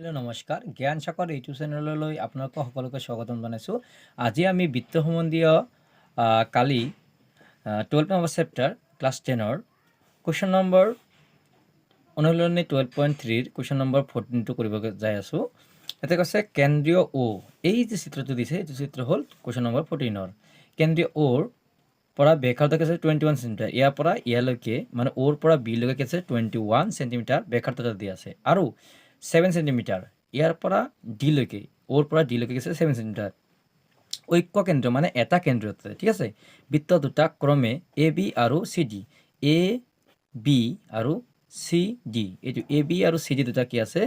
Hello' নমস্কাৰ জ্ঞান চাকৰ ইউটিউব চেনেললৈ আপোনালোকক সকলোকে স্বাগতম জনাইছোঁ। আজি আমি বিত্ত সম্বন্ধীয় কালি টুৱেল্ভ নম্বৰ চেপ্টাৰ ক্লাছ টেনৰ কুৱেশ্যন নম্বৰ অনুশীলনী টুৱেল্ভ পইণ্ট থ্ৰীৰ কুৱেশ্যন নম্বৰ ফৰ্টিনটো কৰিব যাই আছোঁ। ইয়াতে কৈছে, কেন্দ্ৰীয় অ' এই যে চিত্ৰটো দিছে এইটো চিত্ৰ হ'ল কুৱেশ্যন নম্বৰ ফৰ্টিনৰ কেন্দ্ৰীয় অ'ৰ পৰা ব্যাসাৰ্ধ আছে টুৱেণ্টি ওৱান চেণ্টিমিটাৰ ইয়াৰ পৰা ইয়ালৈকে মানে অ'ৰ পৰা বিলৈকে আছে টুৱেণ্টি ওৱান চেণ্টিমিটাৰ ব্যাসাৰ্ধতা দিয়া আছে। আৰু ছেভেন চেণ্টিমিটাৰ ইয়াৰ পৰা ডিলৈকে অ'ৰ পৰা ডিলৈকে আছে ছেভেন চেণ্টিমিটাৰ ঐক্য কেন্দ্ৰ মানে এটা কেন্দ্ৰতে ঠিক আছে? বৃত্ত দুটা ক্ৰমে এ বি আৰু চি ডি এ বি আৰু চি ডি এইটো এ বি আৰু চি ডি দুটা কি আছে?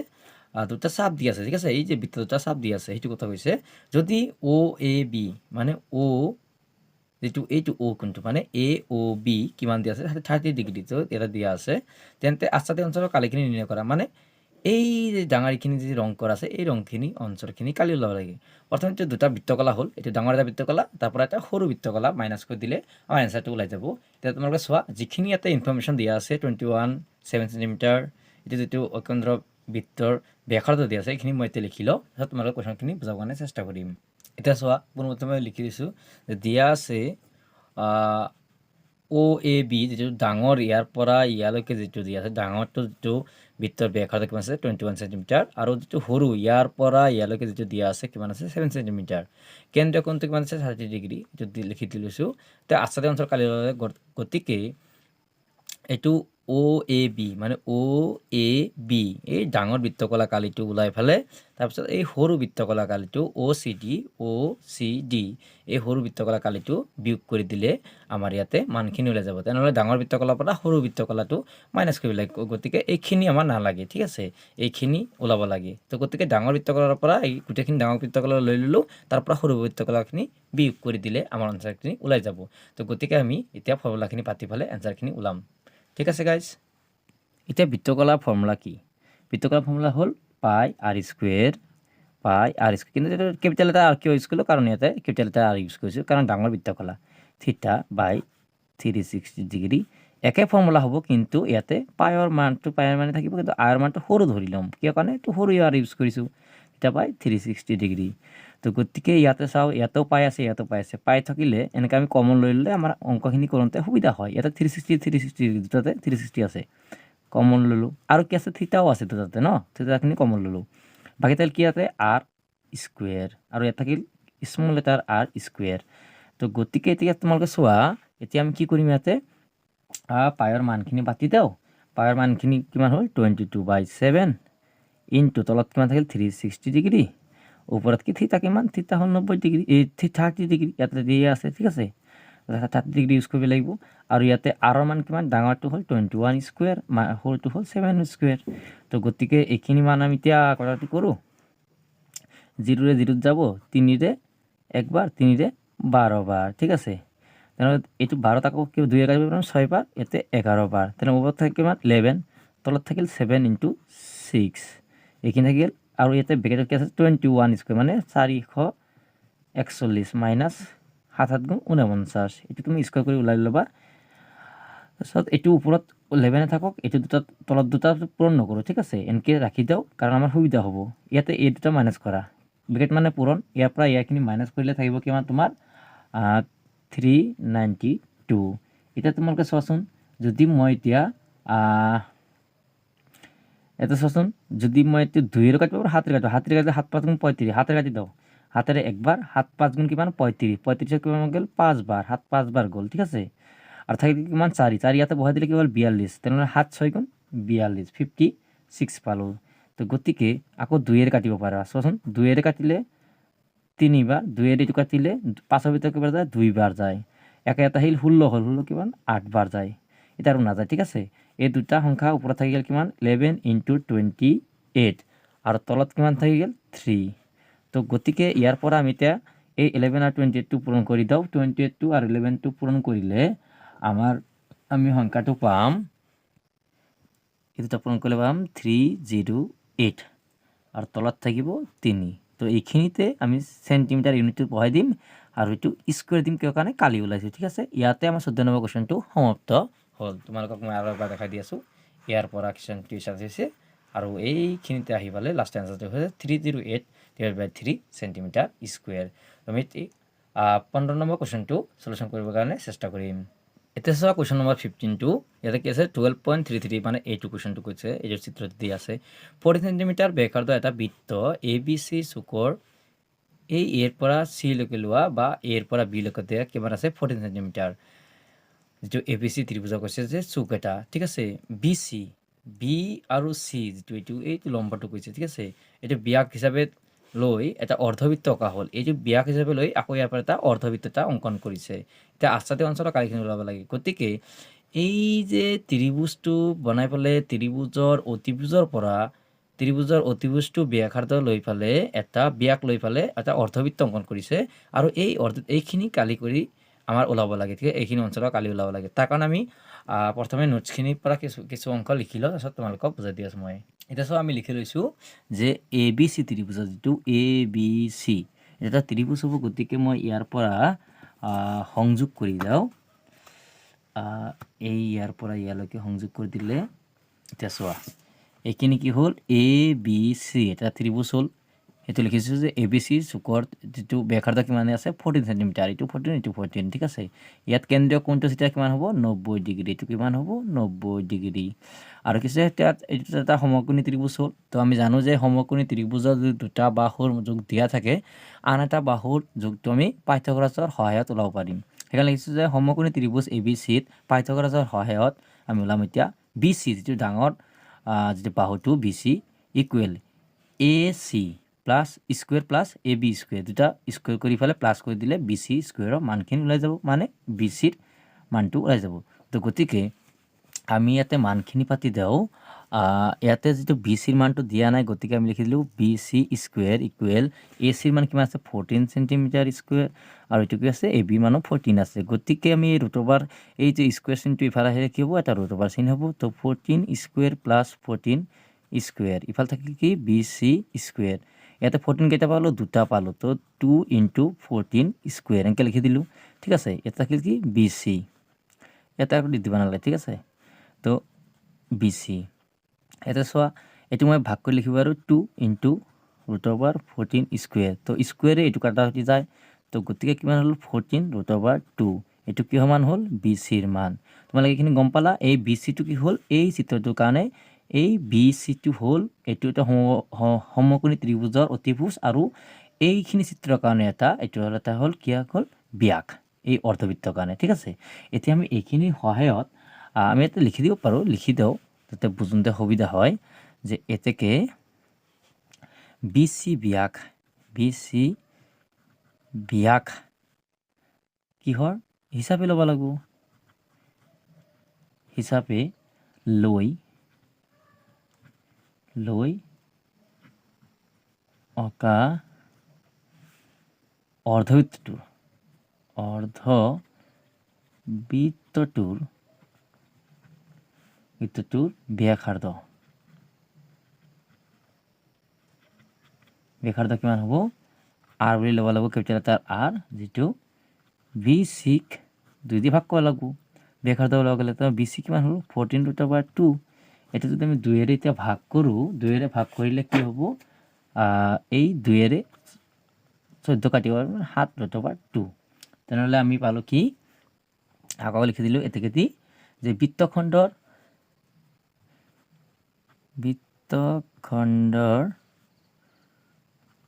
দুটা চাপ দি আছে, ঠিক আছে? এই যে বৃত্ত দুটা চাপ দি আছে, সেইটো কথা কৈছে। যদি অ' এ বি মানে অ' যিটো এইটো অ' কোনটো? মানে এ অ' বি কিমান দিয়া আছে? থাৰ্টি ডিগ্ৰীটো এটা দিয়া আছে। তেন্তে আচ্ছাতে অঞ্চলৰ কালিখিনি নিৰ্ণয় কৰা। মানে এই যে ডাঙৰখিনি যি ৰং কৰা আছে, এই ৰংখিনি, অঞ্চলখিনি কালি ওলাব লাগে। প্ৰথমতে দুটা বৃত্তকলা হ'ল এইটো ডাঙৰ এটা বৃত্তকলা তাৰ পৰা এটা সৰু বৃত্তকলা মাইনাছ কৰি দিলে আমাৰ এনচাৰটো ওলাই যাব। এতিয়া তোমালোকে চোৱা, যিখিনি ইয়াতে ইনফৰ্মেশ্যন দিয়া আছে টুৱেণ্টি ওৱান ছেভেন চেণ্টিমিটাৰ এইটো যিটো অকেন্দ্ৰ বৃত্তৰ ব্যাসাৰ্ধ দিয়া আছে, এইখিনি মই এতিয়া লিখি লওঁ, তাৰপিছত তোমালোকে কুৱেশ্যনখিনি কাৰণে চেষ্টা কৰিম। এতিয়া চোৱা, পোনপ্ৰথমে লিখি দিছোঁ যে দিয়া আছে অ' এ বি যিটো ডাঙৰ, ইয়াৰ পৰা ইয়ালৈকে যিটো দিয়া আছে, ডাঙৰটো যিটো বৃত্তৰ ব্যাসাৰ্ধ কিমান আছে? টুৱেণ্টি ওৱান চেণ্টিমিটাৰ আৰু যিটো সৰু ইয়াৰ পৰা ইয়ালৈকে যিটো দিয়া আছে, কিমান আছে? ছেভেন চেণ্টিমিটাৰ কেন্দ্ৰীয় কোণটো কিমান আছে? থাৰ্টি ডিগ্ৰী এইটো লিখি দি লৈছোঁ তে আচ্ছাদে অঞ্চল কালি গতিকে, এইটো অ' এ বি মানে অ' এ বি এই ডাঙৰ বৃত্তকলা কালিটো ওলাই ফালে। তাৰপিছত এই সৰু বৃত্তকলা কালিটো অ' চি ডি অ' চি ডি এই সৰু বৃত্তকলা কালিটো বিয়োগ কৰি দিলে আমাৰ ইয়াতে মানখিনি ওলাই যাব। তেনেহ'লে ডাঙৰ বৃত্তকলাৰ পৰা সৰু বৃত্তকলাটো মাইনাছ কৰিব লাগে গতিকে এইখিনি আমাৰ নালাগে, ঠিক আছে? এইখিনি ওলাব লাগে। তো গতিকে ডাঙৰ বৃত্তকলাৰ পৰা এই গোটেইখিনি ডাঙৰ বৃত্তকলা লৈ ল'লোঁ, তাৰ পৰা সৰু বৃত্তকলাখিনি বিয়োগ কৰি দিলে আমাৰ এনচাৰখিনি ওলাই যাব। তো গতিকে আমি এতিয়া ফৰ্মুলাখিনি পাতি পেলাই এনচাৰখিনি ওলাম। ঠিক আছে গাইজ এতিয়া বৃত্তকলাৰ ফৰ্মুলা কি? বৃত্তকলাৰ ফৰ্মুলা হ'ল pi r square pi r square কিন্তু কেপিটেল এটা আৰ কিয় ইউজ কৰিলোঁ? কাৰণ ইয়াতে কেপিটেল এটা আৰ ইউজ কৰিছোঁ, কাৰণ ডাঙৰ বৃত্তকলা। Theta by three sixty degree একে ফৰ্মুলা হ'ব, কিন্তু ইয়াতে পায়ৰ মানটো পায়ৰ মানে থাকিব, কিন্তু আৰ মানটো সৰু ধৰি ল'ম। কিয় কাৰণে? এইটো সৰু আৰ ইউজ কৰিছোঁ। Theta by three sixty degree তো গতিকে ইয়াতে চাওঁ, ইয়াতেও পাই আছে, ইয়াতেও পাই আছে। পাই থাকিলে এনেকৈ আমি কমন লৈ ল'লে আমাৰ অংকখিনি কৰোঁতে সুবিধা হয়। ইয়াতে থ্ৰী ছিক্সটি থ্ৰী ছিক্সটি দুটাতে থ্ৰী ছিক্সটি আছে। কমন ল'লোঁ। আৰু কি আছে? থিতাও আছে দুটাতে ন? থিতাখিনি কমন ল'লোঁ। বাকী থাকিল কি ইয়াতে? আৰ স্কুৱেৰ আৰু ইয়াত থাকিল স্মল লেটাৰ আৰ স্কুৱেৰ তো গতিকে এতিয়া তোমালোকে চোৱা, এতিয়া আমি কি কৰিম ইয়াতে? পায়ৰ মানখিনি পাতি দিওঁ। পায়ৰ মানখিনি কিমান হ'ল? Twenty two by seven into তলত কিমান থাকিল? থ্ৰী ছিক্সটি ডিগ্ৰী ওপৰত কি থিতা কিমান? থিতা হ'ল নব্বৈ ডিগ্ৰী এই থাৰ্টি ডিগ্ৰী, ইয়াতে দিয়ে আছে, ঠিক আছে? থাৰ্টি ডিগ্ৰী ইউজ কৰিব লাগিব। আৰু ইয়াতে আৰৰ মান কিমান? ডাঙৰটো হ'ল টুৱেণ্টি ওৱান স্কুৱেৰ সৰুটো হ'ল ছেভেন স্কুৱেৰ তো গতিকে এইখিনি মান আমি এতিয়া কৰাটো কৰোঁ। জিৰোৰে জিৰোত যাব, তিনিৰে একবাৰ, তিনিৰে বাৰবাৰ, ঠিক আছে? তেনেহ'লে এইটো বাৰত আকৌ কি দুই এঘাৰ পাৰিম ছয়বাৰ, ইয়াতে এঘাৰবাৰ। তেনেহ'লে ওপৰত থাকে কিমান? ইলেভেন তলত থাকিল ছেভেন ইণ্টু ছিক্স এইখিনি থাকিল আৰু ইয়াতে বেকেটত কি আছে টুৱেণ্টি ওৱান স্কুৱেৰ মানে চাৰিশ একচল্লিছ মাইনাছ সাত সাত গুণ ঊনপঞ্চাছ এইটো তুমি স্কুৱেৰ কৰি ওলাই ল'বা। তাৰপিছত এইটো ওপৰত ইলেভেনে থাকক, এইটো দুটা তলত দুটা পূৰণ নকৰোঁ, ঠিক আছে? এনেকৈ ৰাখি দিওঁ কাৰণ আমাৰ সুবিধা হ'ব। ইয়াতে এই দুটা মাইনাছ কৰা। ব্ৰেকেট মানে পূৰণ, ইয়াৰ পৰা ইয়াৰখিনি মাইনাছ কৰিলে থাকিব কিমান তোমাৰ? থ্ৰী নাইণ্টি টু এতিয়া তোমালোকে চোৱাচোন, যদি মই এতিয়া এটা চোৱাচোন যদি মই দুইৰে কাটিব পাৰোঁ সাতেৰে কাটিব হাতেৰে কাটিলে সাত পাঁচ গুণ পঁয়ত্ৰিছ। হাতেৰে কাটি দিওঁ। হাতেৰে একবাৰ, সাত পাঁচ গুণ কিমান? পঁয়ত্ৰিছ। পঁয়ত্ৰিছত কিমান গ'ল? পাঁচবাৰ। সাত পাঁচবাৰ গ'ল, ঠিক আছে? আৰু থাকিল কিমান? চাৰি। চাৰি ইয়াতে বহাই দিলে কি হ'ল? বিয়াল্লিছ। তেনেহ'লে সাত ছয় গুণ বিয়াল্লিছ। ফিফটি ছিক্স পালোঁ। তো গতিকে আকৌ দুইৰে কাটিব পাৰা। চোৱাচোন দুইৰে কাটিলে তিনিবাৰ দুইৰে এইটো কাটিলে পাঁচৰ ভিতৰত কেইবাৰ যায়? দুইবাৰ যায়। একে এটা আহিল ষোল্ল হ'ল। ষোল্ল কিমান? আঠবাৰ যায়। এতিয়া আৰু নাযায়, ঠিক আছে? এই দুটা সংখ্যা ওপৰত থাকি গ'ল কিমান? ইলেভেন ইণ্টু টুৱেণ্টি এইট আৰু তলত কিমান থাকি গ'ল? থ্ৰী তো গতিকে ইয়াৰ পৰা আমি এতিয়া এই ইলেভেন আৰু টুৱেণ্টি এইটটো পূৰণ কৰি দিওঁ। টুৱেণ্টি এইটটো আৰু ইলেভেনটো পূৰণ কৰিলে আমাৰ আমি সংখ্যাটো পাম। এই দুটা পূৰণ কৰিলে পাম থ্ৰী জিৰ' এইট আৰু তলত থাকিব তিনি। তো এইখিনিতে আমি চেণ্টিমিটাৰ ইউনিটটো বহাই দিম। আৰু এইটো স্কুৱেৰ দিম কিয় কাৰণে? কালি ওলাইছোঁ। ঠিক আছে? ইয়াতে আমাৰ চৈধ্য নম্বৰ কুৱেশ্যনটো সমাপ্ত। হ'ল, তোমালোকক মই আৰু এবাৰ দেখাই দি আছোঁ। ইয়াৰ পৰা কুৱেশ্যন টিউচাৰ হৈছে আৰু এইখিনিতে আহি পালে লাষ্ট এনচাৰটো হৈছে three zero' eight divide by three centimetre square আমি পোন্ধৰ নম্বৰ কুৱেশ্যনটো চলিউশ্যন কৰিবৰ কাৰণে চেষ্টা কৰিম। এতিয়া চোৱা কুৱেশ্যন নম্বৰ ফিফটিনটো ইয়াতে কি আছে? টুৱেল্ভ পইণ্ট থ্ৰী থ্ৰী মানে এইটো কুৱেশ্যনটো কৈছে এইটো চিত্ৰত দি আছে। ফৰ্টি চেণ্টিমিটাৰ ব্যাসাৰ্ধ এটা বৃত্ত এ বি চি চুকৰ এই এৰ পৰা চিলৈকে লোৱা বা এৰ পৰা বিলৈকে দিয়া কিমান আছে? ফৰ্টিন চেণ্টিমিটাৰ যিটো এ বি চি ত্ৰিভুজক কৈছে যে চুক এটা, ঠিক আছে? বি চি বি আৰু চি যিটো এইটো এইটো লম্বাটো কৈছে, ঠিক আছে? এইটো ব্যাস হিচাপে লৈ এটা অৰ্ধবৃত্ত অঁকা হ'ল। এইটো ব্যাস হিচাপে লৈ আকৌ ইয়াৰ পৰা এটা অৰ্ধবৃত্ত এটা অংকন কৰিছে। এতিয়া আশ্চাতে অঞ্চলৰ কাৰিখিনি ওলাব লাগে। গতিকে এই যে ত্ৰিভুজটো বনাই পেলাই ত্ৰিভুজৰ অতিভুজৰ পৰা ত্ৰিভুজৰ অতিভুজটো ব্যাসাৰ্ধ লৈ পেলাই এটা ব্যাস লৈ পেলাই এটা অৰ্ধবৃত্ত অংকন কৰিছে। আৰু এই অৰ্ধ, এইখিনি কালি কৰি আমাৰ ওলাব লাগে, ঠিক এইখিনি অঞ্চলৰ কালি ওলাব লাগে। তাৰ কাৰণে আমি প্ৰথমে নোটছখিনিৰ পৰা কিছু কিছু অঙ্ক লিখি লওঁ, তাৰপিছত তোমালোকক বুজাই দি আছোঁ মই। এতিয়া চোৱা, আমি লিখি লৈছোঁ যে এ বি চি ত্ৰিভুজৰ যিটো এ বি চি এটা ত্ৰিভুজ হ'ব, গতিকে মই ইয়াৰ পৰা সংযোগ কৰি যাওঁ। এই ইয়াৰ পৰা ইয়ালৈকে সংযোগ কৰি দিলে, এতিয়া চোৱা, এইখিনি কি হ'ল? এ বি চি এটা ত্ৰিভুজ হ'ল সেইটো লিখিছোঁ যে এ বি চি চুকৰ যিটো ব্যাসাৰ্ধ কিমান আছে ফৰ্টিন চেণ্টিমিটাৰ এইটো ফৰ্টিন এইটো ফৰ্টিন ঠিক আছে? ইয়াত কেন্দ্ৰীয় কোণটো যেতিয়া কিমান হ'ব? নব্বৈ ডিগ্ৰী, এইটো কিমান হ'ব? নব্বৈ ডিগ্ৰী। আৰু কিছু এইটো এটা সমকোণী ত্ৰিভুজ হ'ল তো আমি জানো যে সমকোণী ত্ৰিভুজৰ যদি দুটা বাহুৰ যোগ দিয়া থাকে, আন এটা বাহুৰ যোগটো আমি পাইথাগোৰাছৰ সহায়ত ওলাব পাৰিম। সেইকাৰণে লিখিছোঁ যে সমকোণী ত্ৰিভুজ এ বি চিত পাইথাগোৰাছৰ সহায়ত আমি ওলাম এতিয়া বি চি যিটো ডাঙৰ যিটো বাহুটো B C equal A C plus square plus A B square দুটা স্কুৱেৰ কৰি পেলাই প্লাছ কৰি দিলে বি চি স্কুৱেৰৰ মানখিনি ওলাই যাব মানে বি চিৰ মানটো ওলাই যাব। তো গতিকে আমি ইয়াতে মানখিনি পাতি দিওঁ। ইয়াতে যিটো বি চিৰ মানটো দিয়া নাই, গতিকে আমি লিখি দিলোঁ B C square equal A চিৰ মান কিমান আছে? ফৰ্টিন চেণ্টিমিটাৰ স্কুৱেৰ আৰু এইটো কি আছে? এ বি মানো ফৰ্টিন আছে। গতিকে আমি এই অভাৰ এই যে স্কুৱেৰ চিনটো ইফালে আহিলে কি হ'ব? এটা ৰুট অভাৰ চিন হ'ব। তো fourteen square plus fourteen square ইফালে থাকিল কি? বি চি স্কুৱেৰ ইয়াতে ফৰ্টিন কেইটা পালোঁ, দুটা পালোঁ। তো টু ইনটু ফৰ্টিন স্কুৱেৰ এনেকৈ লিখি দিলোঁ, ঠিক আছে? ইয়াতে থাকিল কি? বি চি ইয়াতে আকৌ দিব নালাগে, ঠিক আছে? তো বি চি ইয়াতে চোৱা, এইটো মই ভাগ কৰি লিখিব আৰু two into root over fourteen square তো স্কুৱেৰে এইটো কাটা উঠি যায়, তো গতিকে কিমান হ'ল? ফৰ্টিন ৰুট অভাৰ টু এইটো কি সমান হ'ল? বি চিৰ মান। তোমালোকে এইখিনি গম পালা, এই বি চিটো কি হ'ল? এই চিত্ৰটোৰ কাৰণে এই বি চিটো হ'ল এইটো এটা সম সমকোণী ত্ৰিভুজৰ অতিভুজ আৰু এইখিনি চিত্ৰৰ কাৰণে এটা, এইটো হ'ল এটা হ'ল কিয়া হ'ল? ব্যাস, এই অৰ্ধবৃত্তৰ কাৰণে, ঠিক আছে? এতিয়া আমি এইখিনিৰ সহায়ত আমি এটা লিখি দিব পাৰোঁ, লিখি দিওঁ যাতে বুজোঁতে সুবিধা হয় যে এতেকে বি চি ব্যাস বি চি ব্যাস কিহৰ? হিচাপে ল'ব লাগিব। হিচাপে লৈ লৈ অঁকা অৰ্ধবৃত্তটোৰ অৰ্ধ বৃত্তটোৰ বৃত্তটোৰ ব্যাসাৰ্ধ ব্যাসাৰ্ধ কিমান হ'ব? আৰ বুলি ল'ব লাগিব কেপিটেল এটাৰ আৰ যিটো বি চিক দুই দি ভাগ কৰিব লাগিব। ব্যাসাৰ্ধ ওলাব গ'লে তো বি চি কিমান হ'ল? ফৰ্টিন ৰুট অভাৰ টু এইটো যদি আমি দুয়েৰে এতিয়া ভাগ কৰোঁ দুয়েৰে ভাগ কৰিলে কি হ'ব? এই দুয়েৰে চৈধ্য কাটিব পাৰিম সাত অভাৰ টু। তেনেহ'লে আমি পালোঁ কি? আকৌ লিখি দিলোঁ এতেকেদি যে বৃত্তখণ্ডৰ বৃত্তখণ্ডৰ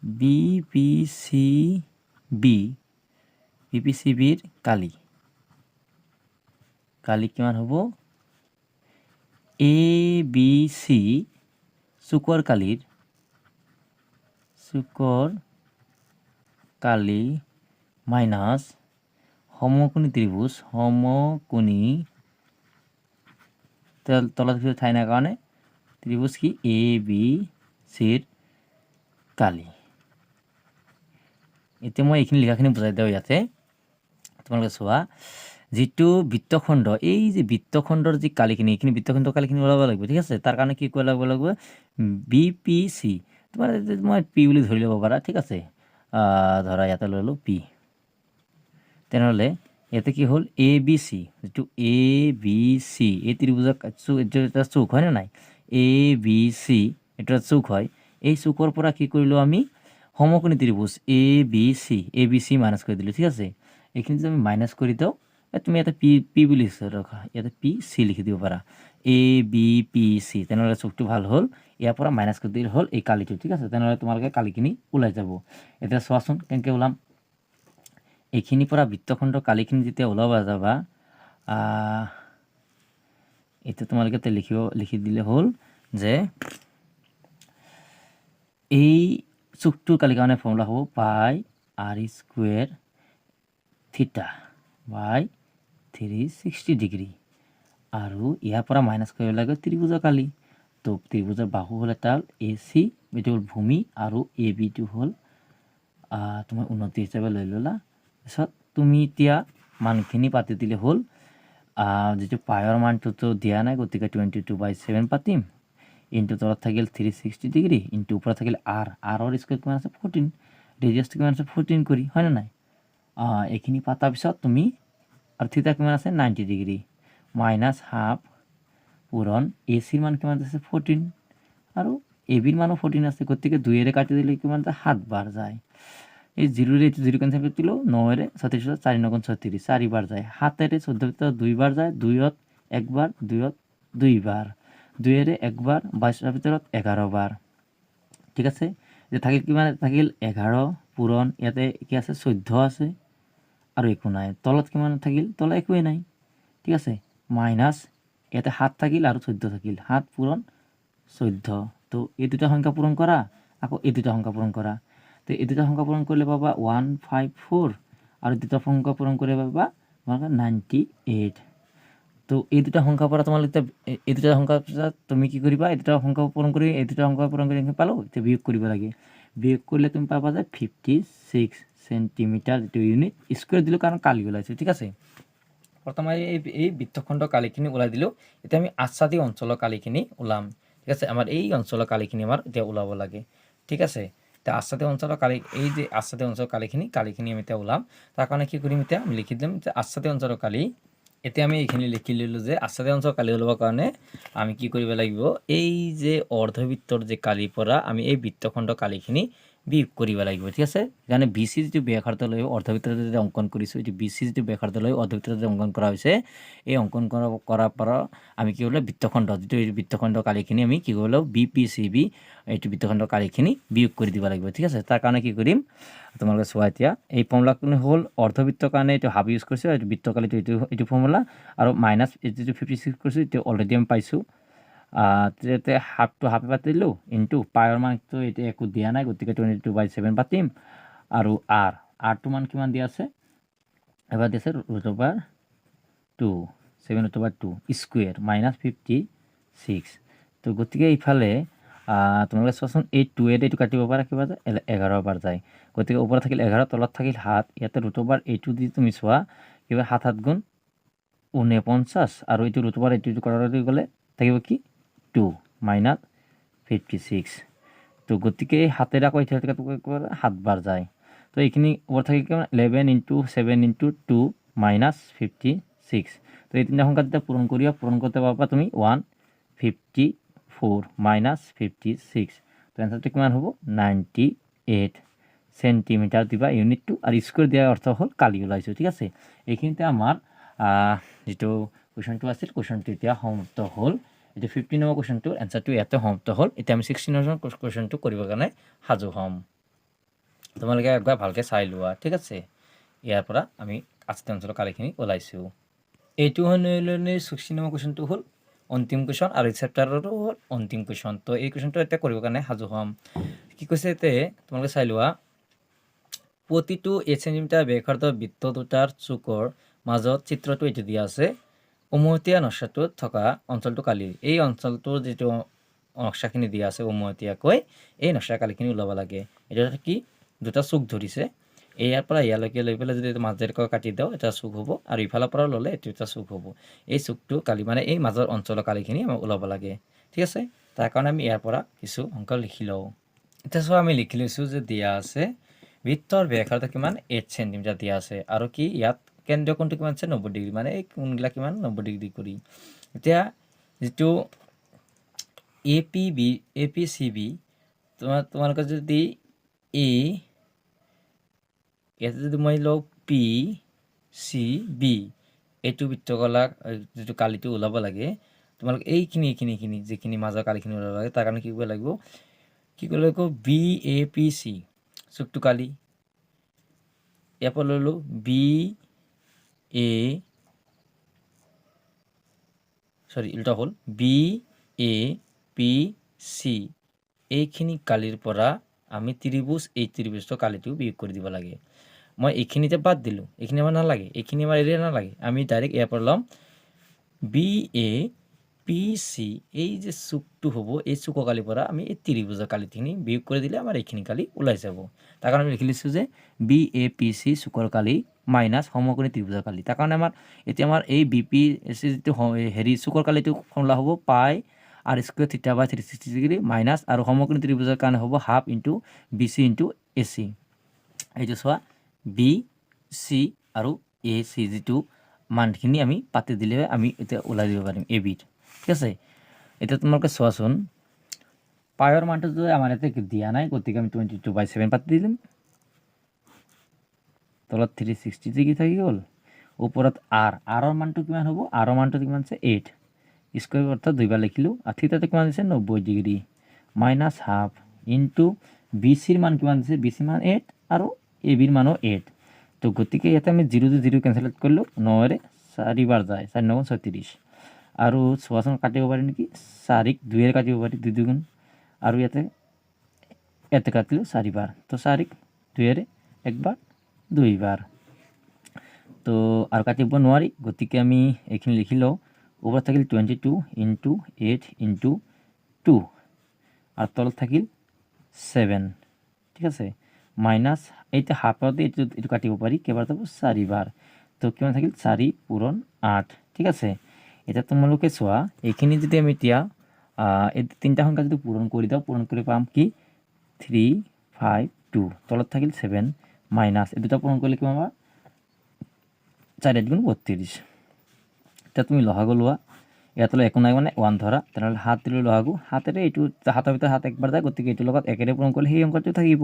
B P C B B P C বিৰ কালি। কালি কিমান হ'ব? এ বি চুকৰ কালিৰ চুকৰ কালি মাইনাছ সমকোণী ত্ৰিভুজ সমকোণী তেল- তলত কিছু ঠাই নাই কাৰণে ত্ৰিভুজ কি এ বি চিৰ কালি। এতিয়া মই এইখিনি লিখাখিনি বুজাই দিওঁ ইয়াতে। তোমালোকে চোৱা। যিটো বৃত্তখণ্ড, এই যে বৃত্তখণ্ডৰ যি কালিখিনি, এইখিনি বৃত্তখণ্ডৰ কালিখিনি ওলাব লাগিব, ঠিক আছে? তাৰ কাৰণে কি কৰিব লাগিব বি পি চি। তোমাৰ মই পি বুলি ধৰি ল'ব পাৰা, ঠিক আছে? ধৰা ইয়াতে ল'লোঁ পি। তেনেহ'লে ইয়াতে কি হ'ল? A, B, C. যিটো এ, বি, চি, এই এইটো এটা চুক, হয়নে নাই? এ, বি, চি এটা চুক হয়। এই চুকৰ পৰা কি কৰিলোঁ আমি? সমকোণী ত্ৰিভুজ, A, B, C, A, B, C minus কৰি দিলোঁ, ঠিক আছে? এইখিনি যদি আমি মাইনাছ কৰি দিওঁ তুমি ইয়াতে পি পি বুলি ৰখা ইয়াতে পি চি লিখি দিব পাৰা এ বি পি চি তেনেহ'লে চুকটো ভালো হ'ল ইয়াৰ পৰা মাইনাছ কৰি দিলে হ'ল এই কালিটো ঠিক আছে তেনেহ'লে তোমালোকে কালিখিনি ওলাই যাব এতিয়া চোৱাচোন কেনেকৈ ওলাম এইখিনিৰ পৰা বৃত্তখণ্ড কালিখিনি যেতিয়া ওলাব যাবা এইটো তোমালোকে এতিয়া লিখিব লিখি দিলে হ'ল যে এই চুকটোৰ কালি কাৰণে ফৰ্মুলা হ'ব pi r square theta by three sixty degree. আৰু ইয়াৰ পৰা মাইনাছ কৰিব লাগে ত্ৰিভুজৰ কালি। তো ত্ৰিভুজৰ বাহু হ'ল এটা হ'ল এ চি এইটো হ'ল ভূমি আৰু এ বিটো হ'ল তোমাৰ উন্নতি হিচাপে লৈ ল'লা। তাৰপিছত তুমি এতিয়া মানখিনি পাতি দিলে হ'ল যিটো পায়ৰ মানটোতো দিয়া নাই, গতিকে টুৱেণ্টি টু বাই ছেভেন পাতিম। ইনটু তলত থাকিল থ্ৰী ছিক্সটি ডিগ্ৰী ইনটু ওপৰত থাকিল আৰ আৰৰ স্কুৱেৰ কিমান আছে? ফৰ্টিন ৰেডিয়াছটো কিমান আছে? ফৰ্টিন কৰি হয়নে নাই? এইখিনি পাতাৰ পিছত তুমি আৰু থিতা কিমান আছে? নাইণ্টি ডিগ্ৰী মাইনাছ হাফ পূৰণ এ চিৰ মান কিমান আছে? ফৰ্টিন আৰু এ বিৰ মানো ফৰ্টিন আছে। গতিকে দুইৰে কাটি দিলে কিমান সাত বাৰ যায়। এই জিৰোৰে এইটো জিৰ' কেঞ্চেল কৰি দিলোঁ নৰে ছত্ৰিছত চাৰি নগুণ ছয়ত্ৰিছ চাৰিবাৰ যায়। সাতেৰে চৈধ্য ভিতৰত দুইবাৰ যায়। দুইত একবাৰ দুইত দুইবাৰ দুইৰে একবাৰ বাইছৰ ভিতৰত এঘাৰবাৰ ঠিক আছে? এতিয়া থাকিল কিমান থাকিল এঘাৰ পূৰণ ইয়াতে কি আছে? চৈধ্য আছে। আৰু একো নাই। তলত কিমান থাকিল? তলত একোৱেই নাই। ঠিক আছে? মাইনাছ ইয়াতে সাত থাকিল আৰু চৈধ্য থাকিল। সাত পূৰণ চৈধ্য। তো এই দুটা সংখ্যা পূৰণ কৰা, আকৌ এই দুটা সংখ্যা পূৰণ কৰা। তো এই দুটা সংখ্যা পূৰণ কৰিলে পাবা ওৱান ফাইভ ফ'ৰ আৰু দুটা সংখ্যা পূৰণ কৰিলে পাবা তোমালোকে নাইণ্টি এইট। তো এই দুটা সংখ্যাৰ পৰা তোমালোকে এই- দুটা পিছত তুমি কি কৰিবা? এই দুটা সংখ্যা পূৰণ কৰি, এই দুটা সংখ্যা পূৰণ কৰি পালোঁ, এতিয়া বিয়োগ কৰিব লাগে। বিয়োগ কৰিলে তুমি পাবা যে ফিফটি ছিক্স চেণ্টিমিটাৰ যিটো ইউনিট স্কুৱেৰ দিলোঁ কাৰণ কালি ওলাইছে, ঠিক আছে? প্ৰথমে এই এই বৃত্তখণ্ড কালিখিনি ওলাই দিলোঁ, এতিয়া আমি আচ্ছাদিত অঞ্চলৰ কালিখিনি ওলাম, ঠিক আছে? আমাৰ এই অঞ্চলৰ কালিখিনি আমাৰ এতিয়া ওলাব লাগে, ঠিক আছে? এতিয়া আচ্ছাদিত অঞ্চলৰ কালি এই যে আচ্ছাদিত অঞ্চলৰ কালিখিনি কালিখিনি আমি এতিয়া ওলাম, তাৰ কাৰণে কি কৰিম এতিয়া, আমি লিখি দিম যে আচ্ছাদিত অঞ্চলৰ কালি, এতিয়া আমি এইখিনি লিখি ল'লোঁ যে আচ্ছাদিত অঞ্চলৰ কালি ওলাবৰ কাৰণে আমি কি কৰিব লাগিব, এই যে অৰ্ধবৃত্তৰ যে কালিৰ পৰা আমি এই বৃত্তখণ্ড কালিখিনি বিয়োগ কৰিব লাগিব, ঠিক আছে? সেইকাৰণে বি চি যিটো ব্যাসাৰ্ধ লৈ অৰ্ধবৃত্তত যদি অংকন কৰিছোঁ, এইটো বি চি যিটো ব্যাসাৰ্ধ লৈ অৰ্ধবৃত্তত অংকন কৰা হৈছে, এই অংকন কৰা কৰাৰ পৰা আমি কি কৰিলোঁ, বৃত্তখণ্ড, যিটো বৃত্তখণ্ড কালিখিনি আমি কি কৰিলোঁ বি পি চি বি এইটো বৃত্তখণ্ড কালিখিনি বিয়োগ কৰি দিব লাগিব, ঠিক আছে? তাৰ কাৰণে কি কৰিম, তোমালোকে চোৱা এতিয়া, এই ফৰ্মুলাখিনি হ'ল, অৰ্ধবৃত্তৰ কাৰণে এইটো হাফ ইউজ কৰিছোঁ, এইটো বৃত্ত কালিটো এইটো এইটো ফৰ্মুলা আৰু মাইনাছ যিটো ফিফটি ছিক্স কৰিছোঁ, এইটো অলৰেডি আমি পাইছোঁ। তেতিয়া হাফটো হাফে পাতিলোঁ ইনটু পায়ৰ মানটো এতিয়া একো দিয়া নাই, গতিকে টুৱেণ্টি টু বাই ছেভেন পাতিম। আৰু আৰ আৰটো মান কিমান দিয়া আছে? এবাৰ দিছে root over two seven root over two square minus fifty six তো গতিকে ইফালে তোমালোকে চোৱাচোন, এই টুৱেত এইটো কাটিব পাৰা, কিবা যায়? এঘাৰ বাৰ যায়। গতিকে ওপৰত থাকিল এঘাৰ, তলত থাকিল সাত, ইয়াতে ৰুট অভাৰ এইটো দি তুমি চোৱা, কিবা সাত সাত গুণ ঊনপঞ্চাছ আৰু এইটো ৰুট অভাৰ এইটো কৰালৈ গ'লে থাকিব কি? টু মাইনাছ ফিফটি ছিক্স তো গতিকে হাতেৰে আকৌ এতিয়া সাতবাৰ যায়। তো এইখিনি ওপৰত থাকি কিমান eleven into seven into two minus fifty six তো এই তিনিটা সংখ্যা যেতিয়া পূৰণ কৰিবা পূৰণ করতে পারবা তুমি one fifty four minus fifty six তো এনচাৰটো কিমান হ'ব? নাইণ্টি এইট চেণ্টিমিটাৰ দিবা ইউনিটটো আৰু স্কুৱেৰ দিয়াৰ অৰ্থ হ'ল কালি ওলাইছোঁ, ঠিক আছে? এইখিনিতে আমাৰ যিটো কুৱেশ্যনটো আছিল কুৱেশ্যনটো এতিয়া সমাপ্ত হ'ল। এতিয়া ফিফটিন নম্বৰ কুৱেশ্যনটোৰ এনচাৰটো ইয়াতে সমাপ্ত হ'ল, এতিয়া আমি ছিক্সটিন নম্বৰ কুৱেশ্যনটো কৰিবৰ কাৰণে সাজু হ'ম। তোমালোকে একবাৰ ভালকৈ চাই লোৱা, ঠিক আছে? ইয়াৰ পৰা আমি আঠটা অঞ্চলৰ কালিখিনি ওলাইছোঁ। এইটো হ'ল ছিক্সটিন নম্বৰ কুৱেশ্যনটো হ'ল অন্তিম কুৱেশ্যন আৰু এই চেপ্টাৰৰো হ'ল অন্তিম কুৱেশ্যন তো এই কুৱেশ্যনটো এতিয়া কৰিবৰ কাৰণে সাজু হ'ম। কি কৈছে ইয়াতে? তোমালোকে চাই লোৱা। প্ৰতিটো এইট চেণ্টিমিটাৰ ব্যাসাৰ্ধ বৃত্ত দুটাৰ চুকৰ মাজত চিত্ৰটো এইটো দিয়া আছে। উমৈহতীয়া নক্সাটোত থকা অঞ্চলটো কালিৰ এই অঞ্চলটোৰ যিটো নক্সাখিনি দিয়া আছে উমৈহতীয়াকৈ, এই নক্সা কালিখিনি ওলাব লাগে। এতিয়া কি? দুটা চুক ধৰিছে। ইয়াৰ পৰা ইয়ালৈকে লৈ পেলাই যদি মাজেৰেকৈ কাটি দিওঁ, এটা চুক হ'ব। আৰু ইফালৰ পৰা ল'লে এইটো এটা চুক হ'ব। এই চুকটো কালি মানে এই মাজৰ অঞ্চলৰ কালিখিনি আমাক ওলাব লাগে। ঠিক আছে? তাৰ কাৰণে আমি ইয়াৰ পৰা কিছু অঙ্ক লিখি লওঁ। এতিয়া চোৱা, আমি লিখি লৈছোঁ যে দিয়া আছে, বৃত্তৰ ব্যাসাৰ্ধ কিমান? এইট চেণ্টিমিটাৰ দিয়া আছে। আৰু কি? ইয়াত কেন্দ্ৰীয় কোণটো কিমান আছে নব্বৈ ডিগ্ৰী মানে কোণবিলাক কিমান নব্বৈ ডিগ্ৰী কৰি এতিয়া যিটো A P B A P C B তোমার তোমালোকে যদি এ ইয়াতে যদি মই লওঁ পি চি বি এইটো বৃত্তকলা, যিটো কালিটো ওলাব লাগে, তোমালোকে এইখিনি এইখিনি এইখিনি, যিখিনি মাজৰ কালিখিনি ওলাব লাগে, তাৰ কাৰণে কি কৰিব লাগিব? কি কৰিব লাগিব? বি এ পি চি চুকটো কালি। ইয়াৰ পৰা ল'লোঁ বি এ চৰি উল্টা হ'ল বি এ পি চি এইখিনি কালিৰ পৰা আমি ত্ৰিভুজ, এই ত্ৰিভুজটো কালিটো বিয়োগ কৰি দিব লাগে। মই এইখিনিতে বাদ দিলোঁ, এইখিনি আমাৰ নালাগে, এইখিনি আমাৰ এৰিয়া নালাগে, আমি ডাইৰেক্ট ইয়াৰ পৰা ল'ম বি এ পি চি এই যে চুকটো হ'ব, এই চুকৰ কালিৰ পৰা আমি এই ত্ৰিভুজৰ কালিখিনি বিয়োগ কৰি দিলে আমাৰ এইখিনি কালি ওলাই যাব। তাৰ কাৰণে আমি লিখি লৈছোঁ যে বি এ পি চি চুকৰ কালি মাইনাছ সমকোণী ত্ৰিভুজৰ কালি তাৰ কাৰণে আমাৰ এতিয়া আমাৰ এই বি পি যিটো হেৰি চুকৰ কালিটো ফৰ্মুলা হ'ব pi r square theta by three sixty degree minus আৰু সমকোণী ত্ৰিভুজৰ কাৰণে হ'ব half into B C into A C এইটো চোৱা বি চি আৰু এ চি যিটো মানখিনি আমি পাতি দিলে আমি এতিয়া ওলাই দিব পাৰিম এ বিত ঠিক আছে? এতিয়া তোমালোকে চোৱাচোন পায়ৰ মানটো যদি আমাৰ ইয়াতে দিয়া নাই, গতিকে আমি টুৱেণ্টি টু বাই ছেভেন পাতি দিম। তলত থ্ৰী ছিক্সটি ডিগ্ৰী থাকি গ'ল? ওপৰত আৰ আৰৰ মানটো কিমান হ'ব? আৰৰ মানটো কিমান আছে? এইট স্কুৱেৰ অৰ্থাৎ দুইবাৰ লিখিলোঁ। আৰু থিতাটো কিমান দিছে নব্বৈ degree. Minus half into B চিৰ মান কিমান দিছে বি চিৰ মান এইট আৰু এ বিৰ মানো এইট তো গতিকে ইয়াতে আমি জিৰ' টু জিৰ' কেঞ্চেল কৰিলোঁ। নৰে চাৰিবাৰ যায়। চাৰি নগুণ ছয়ত্ৰিছ আৰু চোৱাচোন কাটিব পাৰি নেকি? চাৰিক দুইৰে কাটিব পাৰি। দুই দুগুণ। আৰু ইয়াতে ইয়াতে কাটিলোঁ চাৰিবাৰ। তো চাৰিক দুইৰে একবাৰ দুইবাৰ তো আৰু কাটিব নোৱাৰি, গতিকে আমি এইখিনি লিখি লওঁ। ওপৰত থাকিল twenty two into eight into two আৰু তলত থাকিল ছেভেন ঠিক আছে? মাইনাছ এতিয়া হাফতে এইটো এইটো কাটিব পাৰি, কেইবাৰ যাব? চাৰিবাৰ। তো কিমান থাকিল? চাৰি পূৰণ আঠ। ঠিক আছে? এতিয়া তোমালোকে চোৱা, এইখিনি যদি আমি এতিয়া এই তিনিটা সংখ্যা যদি পূৰণ কৰি দিওঁ, পূৰণ কৰি পাম কি? থ্ৰী ফাইভ টু তলত থাকিল ছেভেন মাইনাছ এই দুটা পূৰণ কৰিলে কিমান পাবা চাৰি আঠ গুণ বত্ৰিছ এতিয়া তুমি লহাগু লোৱা ইয়াতলৈ একো নাই মানে ওৱান ধৰা তেনেহ'লে হাত দিলোঁ লহাগু। হাতেৰে এইটো হাতৰ ভিতৰত হাত একবাৰ যায় গতিকে এইটোৰ লগত একেৰে পূৰণ কৰিলে সেই অংকটো থাকিব।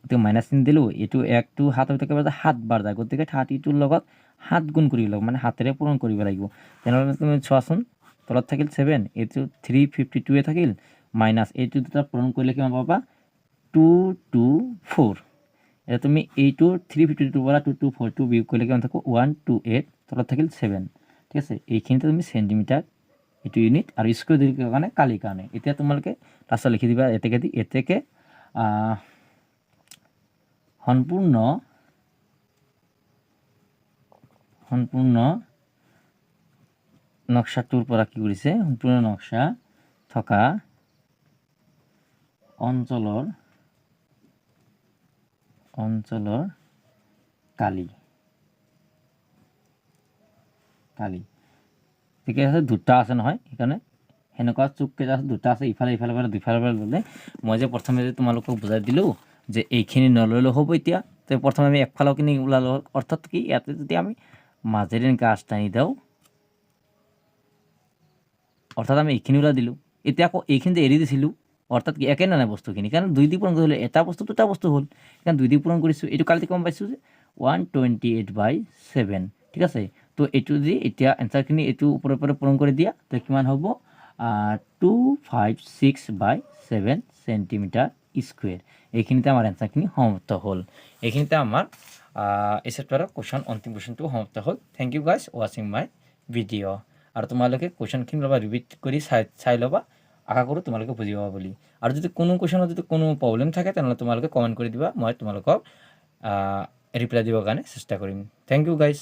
গতিকে মাইনাছ চিন দিলোঁ, এইটো একটো হাতৰ ভিতৰত একেবাৰে যায় সাতবাৰ যায় গতিকে থাৰ্টিটোৰ লগত সাত গুণ কৰিব লাগিব মানে হাতেৰে পূৰণ কৰিব লাগিব। তেনেহ'লে তুমি চোৱাচোন তলত থাকিল ছেভেন এইটো থ্ৰী ফিফটি টুৱে থাকিল মাইনাছ এইটো দুটা পূৰণ কৰিলে কিমান পাবা? টু টু ফ'ৰ এতিয়া তুমি এইটো থ্ৰী ফিফটি টুৰ পৰা টু টু ফ'ৰ টু বিয়োগ কৰিলে কিমান থাকিব? ওৱান টু এইট তলত থাকিল ছেভেন ঠিক আছে? এইখিনিতে তুমি চেণ্টিমিটাৰ এইটো ইউনিট আৰু স্কুৱেৰ ডিগ্ৰীৰ কাৰণে কালিৰ কাৰণে এতিয়া তোমালোকে লাষ্টত লিখি দিবা এতেকে দি এতেকে সম্পূৰ্ণ সম্পূৰ্ণ নক্সাটোৰ পৰা কি কৰিছে সম্পূৰ্ণ নক্সা থকা অঞ্চলৰ অঞ্চলৰ কালি। কালি। ঠিকে আছে, দুটা আছে নহয়, সেইকাৰণে সেনেকুৱা চুক কেইটা আছে, দুটা আছে, ইফালে ইফালে পৰা দুইফালৰ পৰা ল'লে মই যে প্ৰথমে যে তোমালোকক বুজাই দিলোঁ যে এইখিনি নল'লেও হ'ব এতিয়া, তো প্ৰথমে আমি একফালৰখিনি ওলালোঁ, অৰ্থাৎ কি ইয়াতে যদি আমি মাজেৰে আঁচ টানি দিওঁ, অৰ্থাৎ আমি এইখিনি ওলাই দিলোঁ। এতিয়া আকৌ এইখিনিতে এৰি দিছিলোঁ অৰ্থাৎ কি একে নাই বস্তুখিনি কাৰণ দুই দি পূৰণ কৰিলে এটা বস্তু দুটা বস্তু হ'ল। কাৰণ দুই দি পূৰণ কৰিছোঁ এইটো কালিতে গম পাইছোঁ যে? One twenty eight by seven ঠিক আছে? তো এইটো যদি এতিয়া এনচাৰখিনি এইটো ওপৰে ওপৰে পূৰণ কৰি দিয়া, তো কিমান হ'ব? Two five six by seven centimetre square এইখিনিতে আমাৰ এনচাৰখিনি সমাপ্ত হ'ল। এইখিনিতে আমাৰ এই চেপ্টাৰৰ কুৱেশ্যন অন্তিম কুৱেশ্যনটো সমাপ্ত হ'ল। থেংক ইউ গাইজ ৱাচিং মাই ভিডিঅ' আৰু তোমালোকে কুৱেশ্যনখিনি ল'বা ৰিপিট কৰি চাই চাই ল'বা। আশা কৰোঁ তোমালোকে বুজি পাবা বুলি। আৰু যদি কোনো কুৱেশ্যনত যদি কোনো প্ৰব্লেম থাকে তেনেহ'লে তোমালোকে কমেণ্ট কৰি দিবা, মই তোমালোকক ৰিপ্লাই দিবৰ কাৰণে চেষ্টা কৰিম। Thank you guys